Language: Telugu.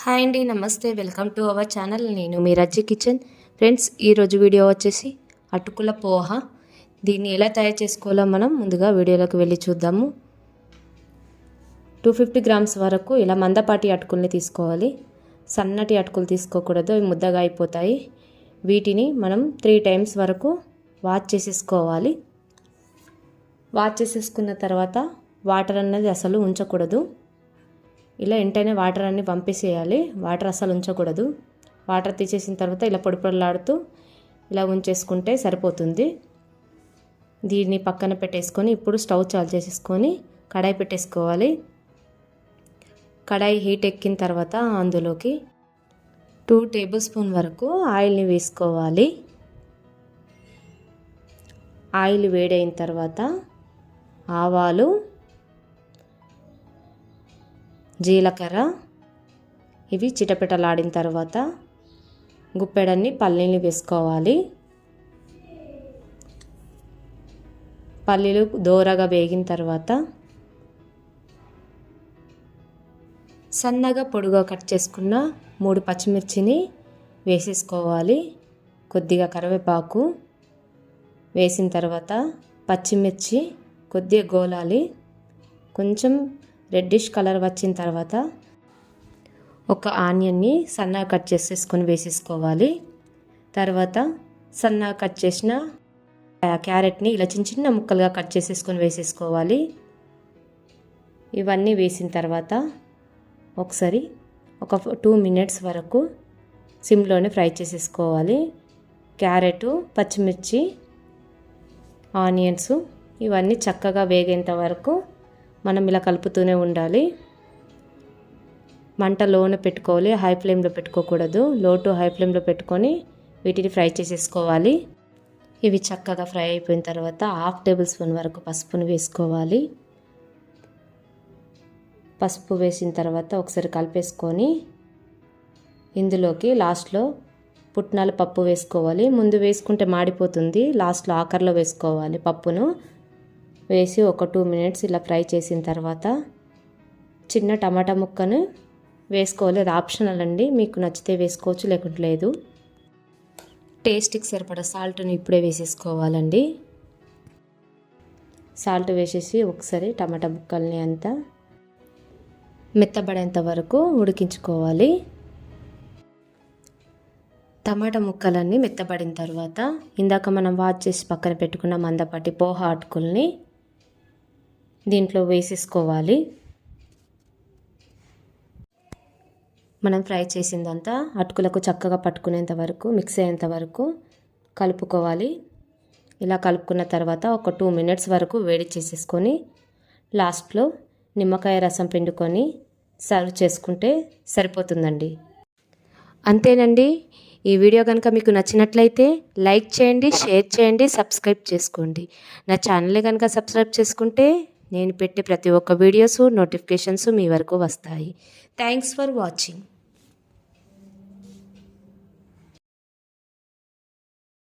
హాయ్ అండి నమస్తే. Welcome to our channel. నేను మీ రజ్జి కిచెన్. ఫ్రెండ్స్ ఈరోజు వీడియో వచ్చేసి అటుకుల పోహ. దీన్ని ఎలా తయారు చేసుకోవాలో మనం ముందుగా వీడియోలోకి వెళ్ళి చూద్దాము. టూ ఫిఫ్టీ గ్రామ్స్ వరకు ఇలా మందపాటి అటుకుల్ని తీసుకోవాలి. సన్నటి అటుకులు తీసుకోకూడదు అవి ముద్దగా అయిపోతాయి. వీటిని మనం త్రీ టైమ్స్ వరకు వాచ్ చేసేసుకోవాలి. వాచ్ చేసేసుకున్న తర్వాత వాటర్ అన్నది అసలు ఉంచకూడదు. ఇలా వెంటనే వాటర్ అన్ని పంపేసేయాలి. వాటర్ అసలు ఉంచకూడదు. వాటర్ తీసేసిన తర్వాత ఇలా పొడి పొడలాడుతూ ఇలా ఉంచేసుకుంటే సరిపోతుంది. దీన్ని పక్కన పెట్టేసుకొని ఇప్పుడు స్టవ్ చాలు చేసేసుకొని కడాయి పెట్టేసుకోవాలి. కడాయి హీట్ ఎక్కిన తర్వాత అందులోకి టూ టేబుల్ స్పూన్ వరకు ఆయిల్ని వేసుకోవాలి. ఆయిల్ వేడైన తర్వాత ఆవాలు జీలకర్ర. ఇవి చిటపిటలాడిన తర్వాత గుప్పెడన్ని పల్లీలు వేసుకోవాలి. పల్లీలు దోరగా వేగిన తర్వాత సన్నగా పొడుగా కట్ చేసుకున్న మూడు పచ్చిమిర్చిని వేసేసుకోవాలి. కొద్దిగా కరివేపాకు వేసిన తర్వాత పచ్చిమిర్చి కొద్దిగా గోలాలి. కొంచెం రెడ్డిష్ కలర్ వచ్చిన తర్వాత ఒక ఆనియన్ని సన్నగా కట్ చేసేసుకొని వేసేసుకోవాలి. తర్వాత సన్నా కట్ చేసిన క్యారెట్ని ఇలా చిన్న చిన్న ముక్కలుగా కట్ చేసేసుకొని వేసేసుకోవాలి. ఇవన్నీ వేసిన తర్వాత ఒకసారి ఒక టూ మినిట్స్ వరకు సిమ్లోనే ఫ్రై చేసేసుకోవాలి. క్యారెట్ పచ్చిమిర్చి ఆనియన్స్ ఇవన్నీ చక్కగా వేగేంత వరకు మనం ఇలా కలుపుతూనే ఉండాలి. మంట లోన పెట్టుకోవాలి. హై ఫ్లేమ్లో పెట్టుకోకూడదు. లో టు హై ఫ్లేమ్లో పెట్టుకొని వీటిని ఫ్రై చేసేసుకోవాలి. ఇవి చక్కగా ఫ్రై అయిపోయిన తర్వాత హాఫ్ టేబుల్ స్పూన్ వరకు పసుపును వేసుకోవాలి. పసుపు వేసిన తర్వాత ఒకసారి కలిపేసుకొని ఇందులోకి లాస్ట్లో పుట్నాల పప్పు వేసుకోవాలి. ముందు వేసుకుంటే మాడిపోతుంది. లాస్ట్లో ఆఖరిలో వేసుకోవాలి పప్పును. వేసి ఒక టూ మినిట్స్ ఇలా ఫ్రై చేసిన తర్వాత చిన్న టమాటా ముక్కను వేసుకోవాలి. అది ఆప్షనల్ అండి. మీకు నచ్చితే వేసుకోవచ్చు లేకుంటే లేదు. టేస్ట్కి సరిపడా సాల్ట్ని ఇప్పుడే వేసేసుకోవాలండి. సాల్ట్ వేసేసి ఒకసారి టమాటా ముక్కల్ని అంతా మెత్తబడేంత వరకు ఉడికించుకోవాలి. టమాటా ముక్కలన్నీ మెత్తబడిన తర్వాత ఇందాక మనం వాచ్ చేసి పక్కన పెట్టుకున్న మందపాటి పోహ అటుకుల్ని దీంట్లో వేసేసుకోవాలి. మనం ఫ్రై చేసిందంతా అటుకులకు చక్కగా పట్టుకునేంత వరకు మిక్స్ అయ్యేంత వరకు కలుపుకోవాలి. ఇలా కలుపుకున్న తర్వాత ఒక టూ మినిట్స్ వరకు వేడి చేసేసుకొని లాస్ట్లో నిమ్మకాయ రసం పిండుకొని సర్వ్ చేసుకుంటే సరిపోతుందండి. అంతేనండి. ఈ వీడియో కనుక మీకు నచ్చినట్లయితే లైక్ చేయండి షేర్ చేయండి సబ్స్క్రైబ్ చేసుకోండి. నా ఛానల్ని కనుక సబ్స్క్రైబ్ చేసుకుంటే నేను పెట్టే ప్రతి ఒక్క వీడియోస్ నోటిఫికేషన్స్ మీ వరకు వస్తాయి. Thanks for watching.